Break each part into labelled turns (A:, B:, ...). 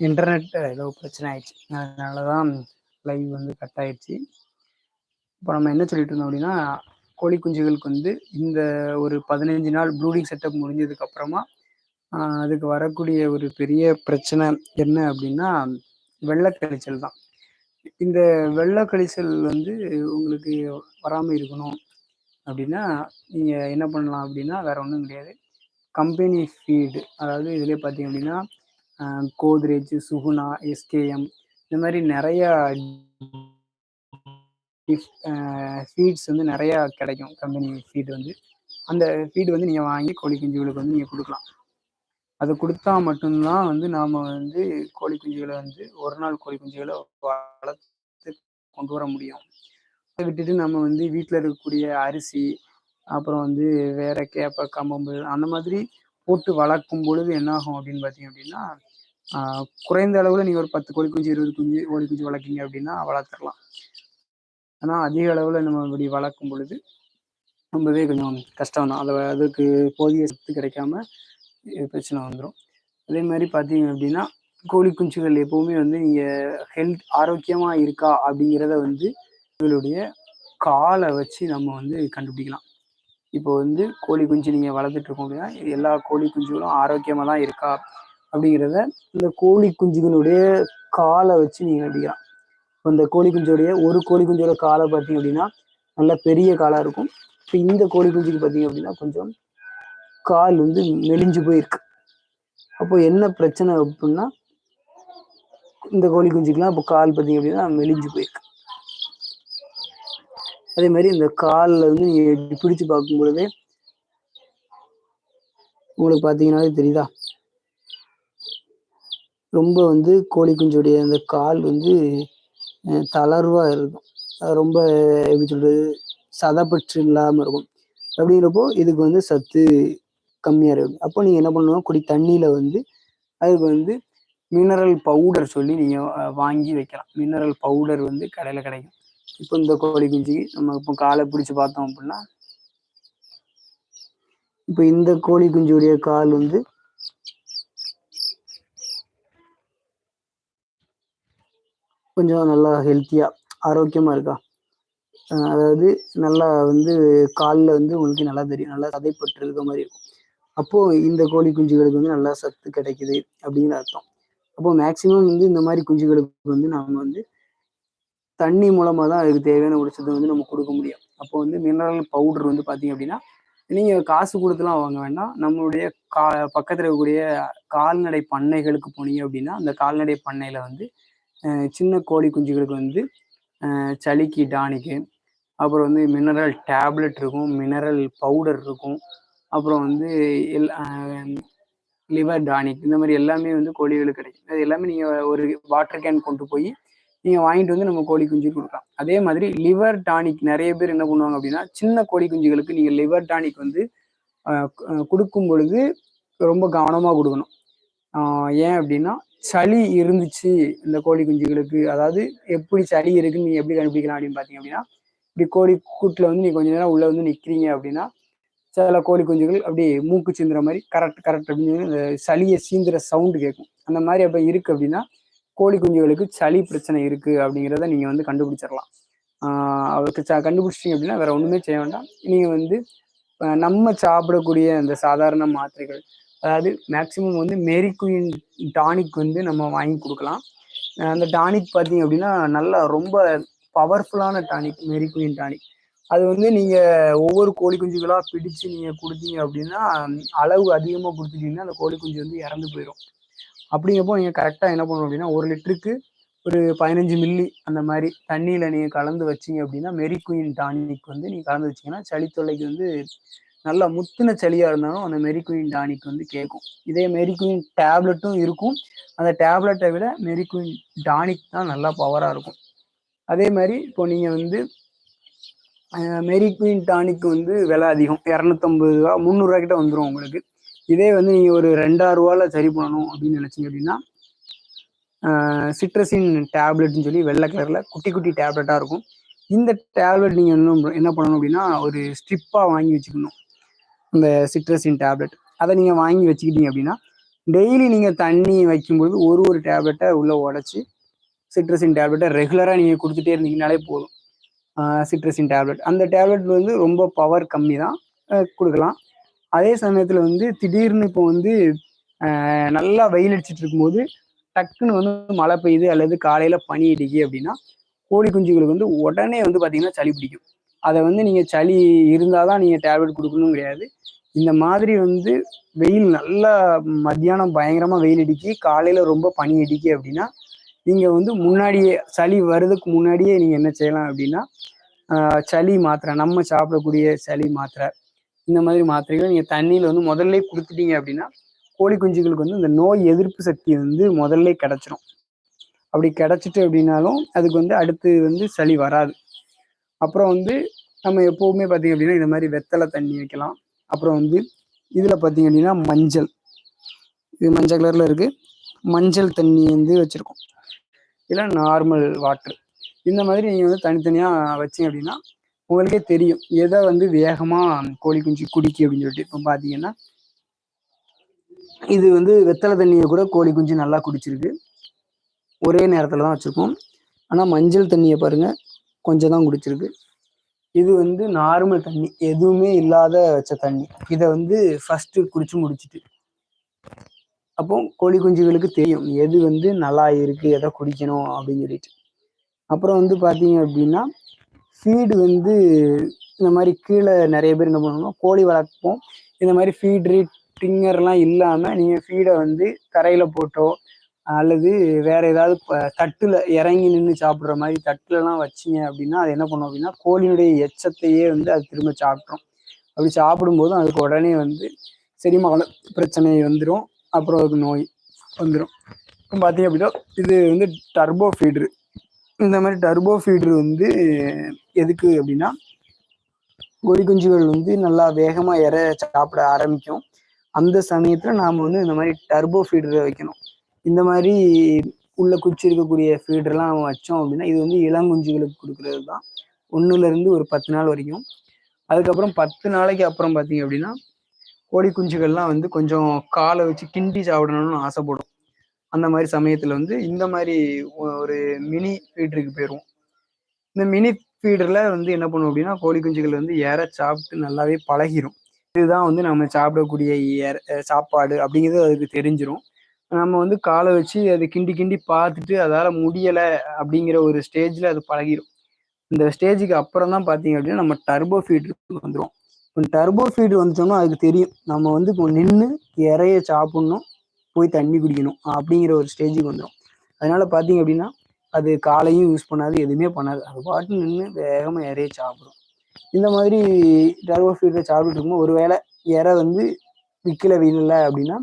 A: Internet ஏதோ பிரச்சனை ஆயிடுச்சு அதனால தான் லைவ் வந்து கட் ஆயிடுச்சு. இப்போ நம்ம என்ன சொல்லிட்டு இருந்தோம் அப்படின்னா கோழி குஞ்சுகளுக்கு வந்து இந்த ஒரு பதினஞ்சு நாள் ப்ளூடிங் செட்டப் முடிஞ்சதுக்கு அப்புறமா அதுக்கு வரக்கூடிய ஒரு பெரிய பிரச்சனை என்ன அப்படின்னா வெள்ளக்கழிச்சல் தான். இந்த வெள்ளக்கழிச்சல் வந்து உங்களுக்கு வராமல் இருக்கணும் அப்படின்னா நீங்கள் என்ன பண்ணலாம் அப்படின்னா வேற ஒன்றும் கிடையாது. கம்பெனி ஃபீடு அதாவது இதுலேயே பார்த்தீங்க அப்படின்னா கோத்ரேஜ் சுகுணா எஸ்கேஎம் இந்த மாதிரி நிறையா ஃபீட்ஸ் வந்து நிறையா கிடைக்கும். கம்பெனி ஃபீட் வந்து. அந்த ஃபீடு வந்து நீங்கள் வாங்கி கோழி குஞ்சுகளுக்கு வந்து நீங்கள் கொடுக்கலாம். அது கொடுத்தா மட்டும்தான் வந்து நாம் வந்து கோழி குஞ்சுகளை வந்து ஒரு நாள் கோழி குஞ்சுகளை வளர்த்து கொண்டு வர முடியும். அதை விட்டுட்டு நம்ம வந்து வீட்டில் இருக்கக்கூடிய அரிசி அப்புறம் வந்து வேற கேப்ப கம்பம்பு அந்த மாதிரி போட்டு வளர்க்கும் பொழுது என்ன ஆகும் அப்படின்னு பார்த்தீங்க அப்படின்னா குறைந்த அளவில் நீங்கள் ஒரு பத்து கோழி குஞ்சு இருபது குஞ்சு கோழி குஞ்சு வளர்க்கீங்க அப்படின்னா வளர்த்துடலாம். ஆனால் அதிக அளவில் நம்ம இப்படி வளர்க்கும் பொழுது ரொம்பவே கொஞ்சம் கஷ்டம் தான் அதை அதுக்கு போதிய சத்து கிடைக்காம பிரச்சனை வந்துடும் அதே மாதிரி பார்த்தீங்க அப்படின்னா கோழி குஞ்சுகள் எப்பவுமே வந்து நீங்கள் ஹெல்த் ஆரோக்கியமாக இருக்கா அப்படிங்கிறத வந்து உங்களுடைய காலை வச்சு நம்ம வந்து கண்டுபிடிக்கலாம். இப்போ வந்து கோழி குஞ்சு நீங்கள் வளர்த்துட்டு இருக்கோம் அப்படின்னா எல்லா கோழி குஞ்சுகளும் ஆரோக்கியமாக தான் இருக்கா அப்படிங்கிறத இந்த கோழி குஞ்சுகளுடைய காலை வச்சு நீங்கள் கண்டுபிடிக்கலாம் இப்போ இந்த கோழி குஞ்சுடைய ஒரு கோழி குஞ்சோட காலை பார்த்தீங்க அப்படின்னா நல்ல பெரிய காலாக இருக்கும். இப்போ இந்த கோழி குஞ்சுக்கு பார்த்தீங்க அப்படின்னா கொஞ்சம் கால் வந்து மெலிஞ்சு போயிருக்கு. அப்போ என்ன பிரச்சனை அப்படின்னா இந்த கோழி குஞ்சுக்கெல்லாம் இப்போ கால் பார்த்தீங்க அப்படின்னா மெலிஞ்சு போயிருக்கு. அதே மாதிரி இந்த காலில் வந்து நீங்கள் பிடிச்சி பிடிச்சு பார்க்கும் பொழுதே உங்களுக்கு பார்த்தீங்கன்னாலே தெரியுதா? ரொம்ப வந்து கோழி குஞ்சுடைய அந்த கால் வந்து தளர்வாக இருக்கும். ரொம்ப எப்படி சொல்கிறது சதப்பற்று இல்லாமல் இருக்கும். அப்படிங்கிறப்போ இதுக்கு வந்து சத்து கம்மியாக இருக்கும். அப்போ நீங்கள் என்ன பண்ணணும்? குடி தண்ணியில் வந்து அதுக்கு வந்து மினரல் பவுடர் சொல்லி நீங்கள் வாங்கி வைக்கலாம். மினரல் பவுடர் வந்து கடையில் கிடைக்கும். இப்போ இந்த கோழி குஞ்சுக்கு நம்ம இப்போ காலை பிடிச்சி பார்த்தோம் அப்படின்னா இப்போ இந்த கோழி குஞ்சுடைய கால் வந்து கொஞ்சம் நல்லா ஹெல்த்தியாக ஆரோக்கியமாக இருக்கா? அதாவது நல்லா வந்து காலில் வந்து உங்களுக்கு நல்லா தெரியும். நல்லா சதைப்பட்டு இருக்க மாதிரி இருக்கும். அப்போது இந்த கோழி குஞ்சுகளுக்கு வந்து நல்லா சத்து கிடைக்குது அப்படின்னு அர்த்தம். அப்போது மேக்சிமம் வந்து இந்த மாதிரி குஞ்சுகளுக்கு வந்து நம்ம வந்து தண்ணி மூலமாக தான் அதுக்கு தேவையான ஊட்டச்சத்தை வந்து நம்ம கொடுக்க முடியும். அப்போ வந்து மினரல் பவுடர் வந்து பார்த்தீங்க அப்படின்னா நீங்கள் காசு கொடுத்துலாம் வாங்க வேண்டாம். நம்மளுடைய கா பக்கத்தில் இருக்கக்கூடிய கால்நடை பண்ணைகளுக்கு போனீங்க அப்படின்னா அந்த கால்நடை பண்ணையில் வந்து சின்ன கோழி குஞ்சுகளுக்கு வந்து சளிக்கு டானிக்கு அப்புறம் வந்து மினரல் டேப்லெட் இருக்கும் மினரல் பவுடர் இருக்கும் அப்புறம் வந்து எல் லிவர் டானிக் இந்த மாதிரி எல்லாமே வந்து கோழிகளுக்கு கிடைக்கும். அது எல்லாமே நீங்கள் ஒரு வாட்டர் கேன் கொண்டு போய் நீங்கள் வாங்கிட்டு வந்து நம்ம கோழி குஞ்சு கொடுக்கலாம். அதே மாதிரி லிவர் டானிக் நிறைய பேர் என்ன பண்ணுவாங்க அப்படின்னா சின்ன கோழி குஞ்சுகளுக்கு நீங்கள் லிவர் டானிக் வந்து கொடுக்கும் பொழுது ரொம்ப கவனமாக கொடுக்கணும். ஏன் அப்படின்னா சளி இருந்துச்சு இந்த கோழி குஞ்சுகளுக்கு. அதாவது எப்படி சளி இருக்குன்னு நீங்க எப்படி கண்டுபிடிக்கலாம் அப்படின்னு பார்த்தீங்க அப்படின்னா இப்படி கோழி கூட்டில் வந்து நீங்க கொஞ்ச நேரம் உள்ளே வந்து நிக்கிறீங்க அப்படின்னா சில கோழி குஞ்சுகள் அப்படியே மூக்கு சிந்துற மாதிரி கரெக்ட் கரெக்ட் அப்படின்னு சொல்லி இந்த சளியை சீந்துற சவுண்டு கேட்கும் அந்த மாதிரி அப்போ இருக்கு அப்படின்னா கோழி குஞ்சுகளுக்கு சளி பிரச்சனை இருக்கு அப்படிங்கிறத நீங்க வந்து கண்டுபிடிச்சிடலாம். ஆஹ் அவருக்கு ச- கண்டுபிடிச்சிட்டீங்க அப்படின்னா வேற ஒண்ணுமே செய்ய வேண்டாம். நீங்க வந்து நம்ம சாப்பிடக்கூடிய அந்த சாதாரண மாத்திரைகள் அதாவது மேக்சிமம் வந்து மெரிக்குயின் டானிக் வந்து நம்ம வாங்கி கொடுக்கலாம். அந்த டானிக் பார்த்தீங்க அப்படின்னா நல்லா ரொம்ப பவர்ஃபுல்லான டானிக் மெரிக்குயின் டானிக் அது வந்து நீங்கள் ஒவ்வொரு கோழி குஞ்சுகளாக பிடிச்சு நீங்கள் கொடுத்தீங்க அப்படின்னா அளவு அதிகமாக கொடுத்துட்டீங்கன்னா அந்த கோழி குஞ்சு வந்து இறந்து போயிடும் அப்படிங்கப்போ நீங்கள் கரெக்டாக என்ன பண்ணணும் அப்படின்னா ஒரு லிட்டருக்கு ஒரு பதினஞ்சு மில்லி அந்த மாதிரி தண்ணியில் நீங்கள் கலந்து வச்சீங்க அப்படின்னா மெரிக்குயின் டானிக் வந்து நீங்கள் கலந்து வச்சீங்கன்னா சளி தொல்லைக்கு வந்து நல்லா முத்தின சளியா இருந்தாலும் அந்த மெரிக்குயின் டானிக் வந்து கேட்கும் இதே மெரிக்குயின் டேப்லெட்டும் இருக்கும். அந்த டேப்லெட்டை விட மெரிக்குயின் டானிக் தான் நல்லா பவரா இருக்கும். அதே மாதிரி இப்போ நீங்க வந்து மெரிக்குயின் டானிக் வந்து விலை அதிகம். இரநூத்தம்பது ரூபா முந்நூறுரூவா கிட்ட வந்துடும் உங்களுக்கு. இதே வந்து நீங்கள் ஒரு ரெண்டாயிரம் ரூபால சரி பண்ணணும் அப்படின்னு நினச்சிங்க அப்படின்னா சிட்ரஸின் டேப்லெட்னு சொல்லி வெள்ளை கலரில் குட்டி குட்டி டேப்லெட்டாக இருக்கும். இந்த டேப்லெட் நீங்கள் என்ன என்ன பண்ணணும் அப்படின்னா ஒரு ஸ்ட்ரிப்பாக வாங்கி வச்சுக்கணும். இந்த சிட்ரஸின் டேப்லெட் அதை நீங்கள் வாங்கி வச்சுக்கிட்டீங்க அப்படின்னா டெய்லி நீங்கள் தண்ணி வைக்கும்பொழுது ஒரு ஒரு டேப்லெட்டை உள்ளே உடச்சி சிட்ரஸின் டேப்லெட்டை ரெகுலராக நீங்கள் கொடுத்துட்டே இருந்தீங்கனாலே போதும். சிட்ரஸின் டேப்லெட் அந்த டேப்லெட் வந்து ரொம்ப பவர் கம்மி தான். கொடுக்கலாம். அதே சமயத்தில் வந்து திடீர்னு இப்போ வந்து நல்லா வெயில் அடிச்சிட்டு இருக்கும்போது டக்குன்னு வந்து மழை பெய்யுது அல்லது காலையில் பனி இடிக்கு அப்படின்னா கோழி குஞ்சுகளுக்கு வந்து உடனே வந்து பார்த்தீங்கன்னா சளி பிடிக்கும். அதை வந்து நீங்கள் சளி இருந்தால் தான் நீங்கள் டேப்லெட் கொடுக்கணும் கிடையாது. இந்த மாதிரி வந்து வெயில் நல்லா மத்தியானம் பயங்கரமாக வெயில் அடிக்கி காலையில் ரொம்ப பனி அடிக்கி அப்படின்னா நீங்கள் வந்து முன்னாடியே சளி வர்றதுக்கு முன்னாடியே நீங்கள் என்ன செய்யலாம் அப்படின்னா சளி மாத்திரை நம்ம சாப்பிடக்கூடிய சளி மாத்திரை இந்த மாதிரி மாத்திரைகளை நீங்கள் தண்ணியில் வந்து முதல்ல கொடுத்துட்டீங்க அப்படின்னா கோழி குஞ்சுகளுக்கு வந்து இந்த நோய் எதிர்ப்பு சக்தி வந்து முதல்ல கிடச்சிரும். அப்படி கிடச்சிட்டு அப்படின்னாலும் அதுக்கு வந்து அடுத்து வந்து சளி வராது. அப்புறம் வந்து நம்ம எப்போவுமே பார்த்தீங்க அப்படின்னா இந்த மாதிரி வெத்தலை தண்ணி வைக்கலாம். அப்புறம் வந்து இதில் பார்த்தீங்க அப்படின்னா மஞ்சள். இது மஞ்சள் கலரில் இருக்குது மஞ்சள் தண்ணி வந்து வச்சுருக்கோம். இல்லை நார்மல் வாட்ரு இந்த மாதிரி நீங்கள் வந்து தனித்தனியாக வச்சிங்க அப்படின்னா உங்களுக்கே தெரியும். எதை வந்து வேகமாக கோழி குஞ்சு குடிக்கு அப்படின்னு சொல்லிட்டு. இப்போ பார்த்தீங்கன்னா இது வந்து வெத்தலை தண்ணியை கூட கோழி குஞ்சு நல்லா குடிச்சிருக்கு. ஒரே நேரத்தில் தான் வச்சுருக்கோம். ஆனால் மஞ்சள் தண்ணியை பாருங்கள் கொஞ்சம் தான் குடிச்சிருக்கு. இது வந்து நார்மல் தண்ணி. எதுவுமே இல்லாத வச்ச தண்ணி. இதை வந்து ஃபஸ்ட்டு குடிச்சு முடிச்சுட்டு. அப்போ கோழி குஞ்சுகளுக்கு தெரியும். எது வந்து நல்லா இருக்குது எதை குடிக்கணும் அப்படின்னு சொல்லிட்டு. அப்புறம் வந்து பார்த்தீங்க அப்படின்னா ஃபீடு வந்து இந்த மாதிரி கீழே நிறைய பேர் என்ன பண்ணுவாங்க கோழி வளர்ப்போம். இந்த மாதிரி ஃபீட்ரு டிங்கர்லாம் இல்லாமல் நீங்கள் ஃபீடை வந்து தரையில் போட்டோ அல்லது வேற ஏதாவது தட்டில் இறங்கி நின்று சாப்பிட்ற மாதிரி தட்டுலலாம் வச்சிங்க அப்படின்னா அது என்ன பண்ணும் அப்படின்னா கோழியுடைய எச்சத்தையே வந்து அது திரும்ப சாப்பிட்றோம் அப்படி சாப்பிடும்போதும் அதுக்கு உடனே வந்து செரிமான பிரச்சனை வந்துடும் அப்புறம் அதுக்கு நோய் வந்துடும் இப்போ பார்த்தீங்க அப்படின்னா இது வந்து டர்போ ஃபீட்ரு இந்த மாதிரி டர்போ ஃபீட்ரு வந்து எதுக்கு அப்படின்னா கோழி குஞ்சுகள் வந்து நல்லா வேகமாக இற சாப்பிட ஆரம்பிக்கும். அந்த சமயத்தில் நாம் வந்து இந்த மாதிரி டர்போ ஃபீடரை வைக்கணும். இந்த மாதிரி உள்ள குச்சி இருக்கக்கூடிய ஃபீடர்லாம் வச்சோம் அப்படின்னா இது வந்து இளங்குஞ்சுகளுக்கு கொடுக்குறது தான். ஒன்றுலேருந்து ஒரு பத்து நாள் வரைக்கும். அதுக்கப்புறம் பத்து நாளைக்கு அப்புறம் பார்த்தீங்க அப்படின்னா கோழி குஞ்சுகள்லாம் வந்து கொஞ்சம் காலை வச்சு கிண்டி சாப்பிடணும்னு ஆசைப்படும். அந்த மாதிரி சமயத்தில் வந்து இந்த மாதிரி ஒரு மினி ஃபீடருக்கு போயிடுவோம் இந்த மினி ஃபீடரில் வந்து என்ன பண்ணும் அப்படின்னா கோழி குஞ்சுகள் வந்து ஏற சாப்பிட்டு நல்லாவே பழகிரும். இதுதான் வந்து நம்ம சாப்பிடக்கூடிய ஏற சாப்பாடு அப்படிங்கிறது அதுக்கு தெரிஞ்சிடும் நம்ம வந்து காலை வச்சு அது கிண்டி கிண்டி பார்த்துட்டு அதால் முடியலை அப்படிங்கிற ஒரு ஸ்டேஜில் அது பழகிடும் இந்த ஸ்டேஜுக்கு அப்புறம் தான் பார்த்தீங்க அப்படின்னா நம்ம டர்போ ஃபீட்ருக்கு வந்துடும் இப்போ டர்போ ஃபீட் வந்துட்டோம்னா அதுக்கு தெரியும். நம்ம வந்து இப்போ நின்று இறைய சாப்பிட்ணும் போய் தண்ணி குடிக்கணும் அப்படிங்கிற ஒரு ஸ்டேஜுக்கு வந்துடும் அதனால பார்த்தீங்க அப்படின்னா அது காலையும் யூஸ் பண்ணாது எதுவுமே பண்ணாது. அது பாட்டு நின்று வேகமாக இறைய சாப்பிடும். இந்த மாதிரி டர்போ ஃபீடர் சாப்பிட்டு இருக்கும்போது ஒரு வேளை இறை வந்து விற்கல வீழில் அப்படின்னா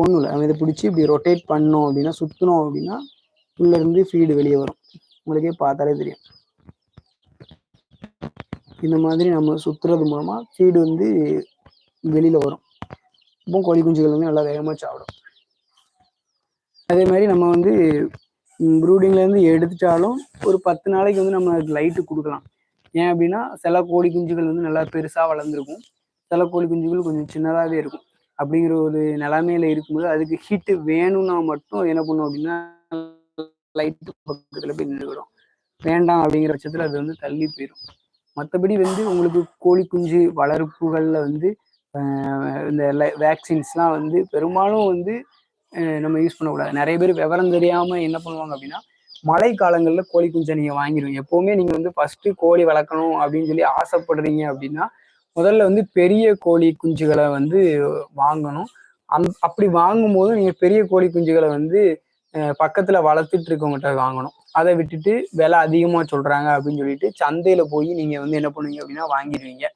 A: ஒன்றும் இல்லை நம்ம இதை பிடிச்சி இப்படி ரொட்டேட் பண்ணோம் அப்படின்னா சுற்றினோம் அப்படின்னா உள்ளேருந்து ஃபீடு வெளியே வரும். உங்களுக்கே பார்த்தாலே தெரியும். இந்த மாதிரி நம்ம சுற்றுறது மூலமாக ஃபீடு வந்து வெளியில் வரும். இப்போ கோழி குஞ்சுகள் வந்து நல்லா வேகமாக சாப்பிடும். அதே மாதிரி நம்ம வந்து ப்ரூடிங்லேருந்து எடுத்துட்டாலும் ஒரு பத்து நாளைக்கு வந்து நம்ம லைட்டு கொடுக்கலாம். ஏன் அப்படின்னா சில கோழி குஞ்சுகள் வந்து நல்லா பெருசாக வளர்ந்துருக்கும். சில கோழி குஞ்சுகள் கொஞ்சம் சின்னதாகவே இருக்கும். அப்படிங்கிற ஒரு நிலைமையில இருக்கும்போது அதுக்கு ஹீட்டு வேணும்னா மட்டும் என்ன பண்ணும் அப்படின்னா லைட்டு பக்கத்தில் போய் நின்றுவிடும் வேண்டாம் அப்படிங்கிற பட்சத்தில் அது வந்து தள்ளி போயிடும் மற்றபடி வந்து உங்களுக்கு கோழி குஞ்சு வளர்ப்புகளில் வந்து இந்த வேக்சின்ஸ்லாம் வந்து பெரும்பாலும் வந்து நம்ம யூஸ் பண்ணக்கூடாது. நிறைய பேர் விவரம் தெரியாமல் என்ன பண்ணுவாங்க அப்படின்னா மழை காலங்களில் கோழி குஞ்சை நீங்கள் வாங்கிடுவீங்க எப்போவுமே நீங்கள் வந்து ஃபஸ்ட்டு கோழி வளர்க்கணும் அப்படின்னு சொல்லி ஆசைப்படுறீங்க அப்படின்னா முதல்ல வந்து பெரிய கோழி குஞ்சுகளை வந்து வாங்கணும். அந் அப்படி வாங்கும்போது நீங்கள் பெரிய கோழி குஞ்சுகளை வந்து பக்கத்தில் வளர்த்துட்டு இருக்கவங்ககிட்ட வாங்கணும். அதை விட்டுட்டு விலை அதிகமாக சொல்கிறாங்க அப்படின்னு சொல்லிட்டு சந்தையில் போய் நீங்கள் வந்து என்ன பண்ணுவீங்க அப்படின்னா வாங்கிடுவீங்க.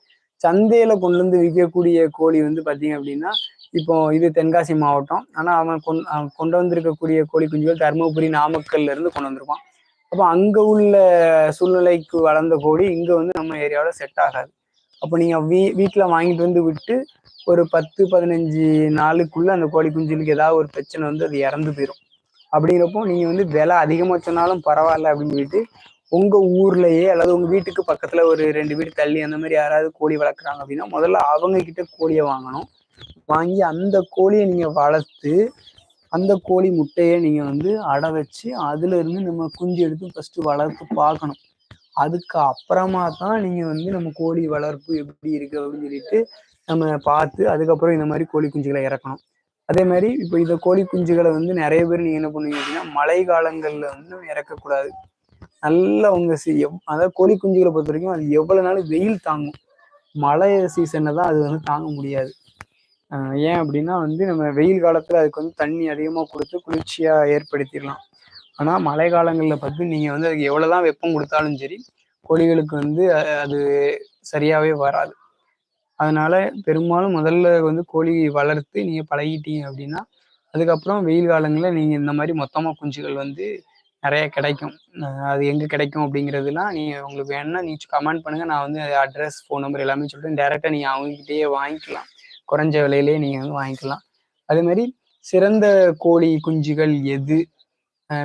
A: சந்தையில் கொண்டு வந்து விற்கக்கூடிய கோழி வந்து பார்த்தீங்க அப்படின்னா இப்போ இது தென்காசி மாவட்டம். ஆனால் அவன் கொண் கொண்டு வந்திருக்கக்கூடிய கோழி குஞ்சுகள் தருமபுரி நாமக்கல்ல இருந்து கொண்டு வந்திருப்பான். அப்போ அங்கே உள்ள சூழ்நிலைக்கு வளர்ந்த கோழி இங்கே வந்து நம்ம ஏரியாவில் செட் ஆகாது. அப்போ நீங்கள் வீ வீட்டில் வாங்கிட்டு வந்து விட்டு ஒரு பத்து பதினஞ்சு நாளுக்குள்ளே அந்த கோழி குஞ்சுகளுக்கு ஏதாவது ஒரு பிரச்சனை வந்து அது இறந்து போயிடும் அப்படிங்கிறப்போ நீங்கள் வந்து விலை அதிகமாக சொன்னாலும் பரவாயில்ல அப்படின்னு சொல்லிட்டு உங்கள் ஊர்லேயே அல்லது உங்கள் வீட்டுக்கு பக்கத்தில் ஒரு ரெண்டு வீடு தள்ளி அந்த மாதிரி யாராவது கோழி வளர்க்குறாங்க அப்படின்னா முதல்ல அவங்கக்கிட்ட கோழியை வாங்கணும். வாங்கி அந்த கோழியை நீங்கள் வளர்த்து அந்த கோழி முட்டையை நீங்கள் வந்து அடை வச்சு அதுலேருந்து நம்ம குஞ்சு எடுத்து ஃபஸ்ட்டு வளர்த்து பார்க்கணும். அதுக்கு அப்புறமா தான் நீங்கள் வந்து நம்ம கோழி வளர்ப்பு எப்படி இருக்கு அப்படின்னு சொல்லிட்டு நம்ம பார்த்து அதுக்கப்புறம் இந்த மாதிரி கோழி குஞ்சுகளை இறக்கணும். அதே மாதிரி இப்போ இந்த கோழி குஞ்சுகளை வந்து நிறைய பேர் நீங்கள் என்ன பண்ணுவீங்க அப்படின்னா மழை காலங்களில் வந்து இறக்கக்கூடாது. நல்ல உங்க அதாவது கோழி குஞ்சுகளை பொறுத்த வரைக்கும் அது எவ்வளவு நாள் வெயில் தாங்கும். மழை சீசன்ல தான் அது வந்து தாங்க முடியாது. ஏன் அப்படின்னா வந்து நம்ம வெயில் காலத்துல அதுக்கு வந்து தண்ணி அதிகமாக கொடுத்து குளிர்ச்சியா ஏற்படுத்திடலாம். ஆனால் மழை காலங்களில் பார்த்து நீங்கள் வந்து அதுக்கு எவ்வளோதான் வெப்பம் கொடுத்தாலும் சரி கோழிகளுக்கு வந்து அது சரியாகவே வராது. அதனால பெரும்பாலும் முதல்ல வந்து கோழி வளர்த்து நீங்கள் பழகிட்டீங்க அப்படின்னா அதுக்கப்புறம் வெயில் காலங்களில் நீங்கள் இந்த மாதிரி மொத்தமாக குஞ்சுகள் வந்து நிறைய கிடைக்கும். அது எங்கே கிடைக்கும் அப்படிங்கிறதுலாம் நீங்கள் உங்களுக்கு வேணும்னா நீங்கள் கமெண்ட் பண்ணுங்கள் நான் வந்து அட்ரஸ் ஃபோன் நம்பர் எல்லாமே சொல்லிட்டு டேரெக்டாக நீங்கள் அவங்ககிட்டயே வாங்கிக்கலாம். குறைஞ்ச விலையிலேயே நீங்கள் வந்து வாங்கிக்கலாம். அதே மாதிரி சிறந்த கோழி குஞ்சுகள் எது?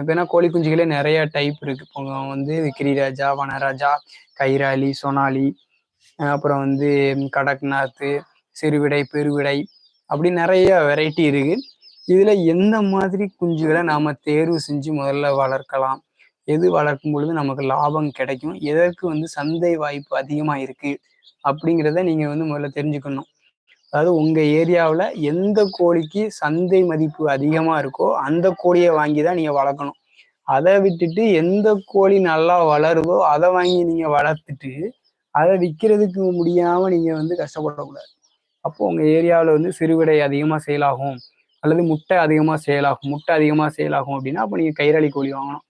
A: ஏன்னா கோழி குஞ்சுகளே நிறைய டைப் இருக்கு. இப்போ வந்து கிரிராஜா வனராஜா கைராலி சொனாலி அப்புறம் வந்து கடக்நாத்து சிறுவிடை பெருவிடை அப்படி நிறைய வெரைட்டி இருக்கு. இதுல எந்த மாதிரி குஞ்சுகளை நாம தேர்வு செஞ்சு முதல்ல வளர்க்கலாம்? எது வளர்க்கும் பொழுது நமக்கு லாபம் கிடைக்கும்? எதற்கு வந்து சந்தை வாய்ப்பு அதிகமா இருக்கு? அப்படிங்கிறத நீங்க வந்து முதல்ல தெரிஞ்சுக்கணும். அதாவது உங்க ஏரியாவில் எந்த கோழிக்கு சந்தை மதிப்பு அதிகமாக இருக்கோ அந்த கோழியை வாங்கி தான் நீங்கள் வளர்க்கணும். அதை விட்டுட்டு எந்த கோழி நல்லா வளருதோ அதை வாங்கி நீங்கள் வளர்த்துட்டு அதை விற்கிறதுக்கு முடியாமல் நீங்கள் வந்து கஷ்டப்படக்கூடாது. அப்போ உங்கள் ஏரியாவில் வந்து சிறுவிடை அதிகமாக செயலாகும் அல்லது முட்டை அதிகமாக செயலாகும் முட்டை அதிகமாக செயலாகும் அப்படின்னா அப்போ நீங்கள் கயிறாளி கோழி வாங்கணும்.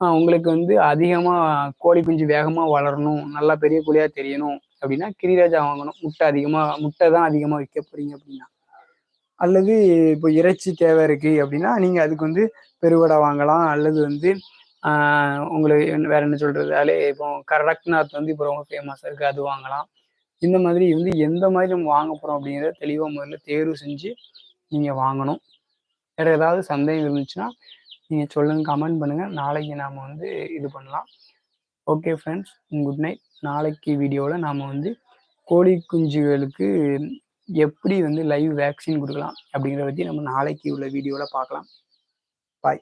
A: உங்களுக்கு வந்து அதிகமாக கோழி குஞ்சு வேகமாக வளரணும் நல்லா பெரிய கோழியாக தெரியணும் அப்படின்னா கிரிராஜா வாங்கணும். முட்டை அதிகமாக முட்டை தான் அதிகமாக விற்க போறீங்க அப்படின்னா. அல்லது இப்போ இறைச்சி தேவை இருக்கு அப்படின்னா நீங்கள் அதுக்கு வந்து பெருவடை வாங்கலாம். அல்லது வந்து உங்களுக்கு வேற என்ன சொல்றது? அதே இப்போ கரக்நாத் வந்து இப்போ ரொம்ப ஃபேமஸாக இருக்குது அது வாங்கலாம். இந்த மாதிரி வந்து எந்த மாதிரி நம்ம வாங்க போகிறோம் அப்படிங்கிறத தெளிவாக முதல்ல தேர்வு செஞ்சு நீங்கள் வாங்கணும். வேறு ஏதாவது சந்தேகம் இருந்துச்சுன்னா நீங்கள் சொல்லுங்கள் கமெண்ட் பண்ணுங்கள் நாளைக்கு நாம் வந்து இது பண்ணலாம். ஓகே ஃப்ரெண்ட்ஸ் குட் நைட் நாளைக்கு வீடியோவில் நாம் வந்து கோழி குஞ்சுகளுக்கு எப்படி வந்து லைவ் வேக்சின் கொடுக்கலாம் அப்படிங்கிறத பற்றி நம்ம நாளைக்கு உள்ள வீடியோவில் பார்க்கலாம். பாய்